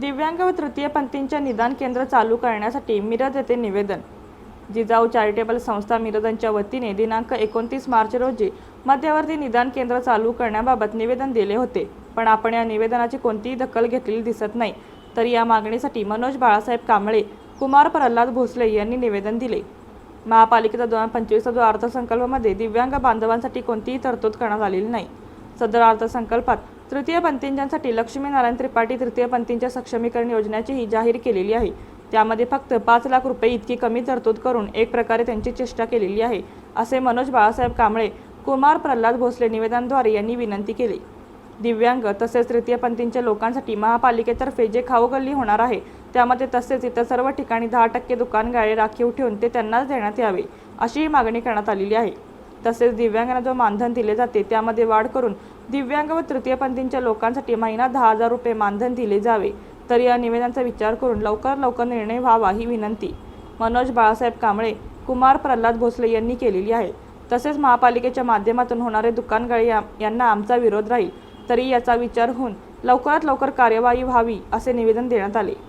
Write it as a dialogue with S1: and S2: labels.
S1: दिव्यांग व तृतीयपंथींचे निदान केंद्र चालू करण्यासाठी मिरज येथे निवेदन. जिजाऊ चॅरिटेबल संस्था मिरजांच्या वतीने दिनांक एकोणतीस मार्च रोजी मध्यवर्ती निदान केंद्र चालू करण्याबाबत निवेदन दिले होते. पण आपण या निवेदनाची कोणतीही दखल घेतलेली दिसत नाही. तर या मागणीसाठी मनोज बाळासाहेब कांबळे कुमार प्रल्हाद भोसले यांनी निवेदन दिले. महापालिकेचा दोन हजार पंचवीसचा जो अर्थसंकल्पामध्ये दिव्यांग बांधवांसाठी कोणतीही तरतूद करण्यात आलेली नाही. सदर अर्थसंकल्पात तृतीयपंथींच्यासाठी लक्ष्मीनारायण त्रिपाठी तृतीयपंथींच्या सक्षमीकरण योजनेचीही जाहीर केलेली आहे. त्यामध्ये फक्त पाच लाख रुपये इतकी कमी तरतूद करून एक प्रकारे त्यांची चेष्टा केलेली आहे असे मनोज बाळासाहेब कांबळे कुमार प्रल्हाद भोसले निवेदनाद्वारे यांनी विनंती केली. दिव्यांग तसेच तृतीयपंथींच्या लोकांसाठी महापालिकेतर्फे जे खाऊगल्ली होणार आहे त्यामध्ये तसेच इतर सर्व ठिकाणी दहा टक्के दुकान गाळे राखीव ठेवून ते त्यांनाच देण्यात यावे अशीही मागणी करण्यात आलेली आहे. तसेच दिव्यांगांना जो मानधन दिले जाते त्यामध्ये वाढ करून दिव्यांग व तृतीयपंथींच्या लोकांसाठी महिना दहा हजार रुपये मानधन दिले जावे. तर या निवेदनाचा विचार करून लवकर लवकर निर्णय व्हावा ही विनंती. मनोज बाळासाहेब कांबळे कुमार प्रल्हाद भोसले यांनी केलेली आहे. तसेच महापालिकेच्या माध्यमातून होणारे दुकानगाळे या- यांना आमचा विरोध राहील. तरी याचा विचार होऊन लवकरात लवकर कार्यवाही व्हावी असे निवेदन देण्यात आले.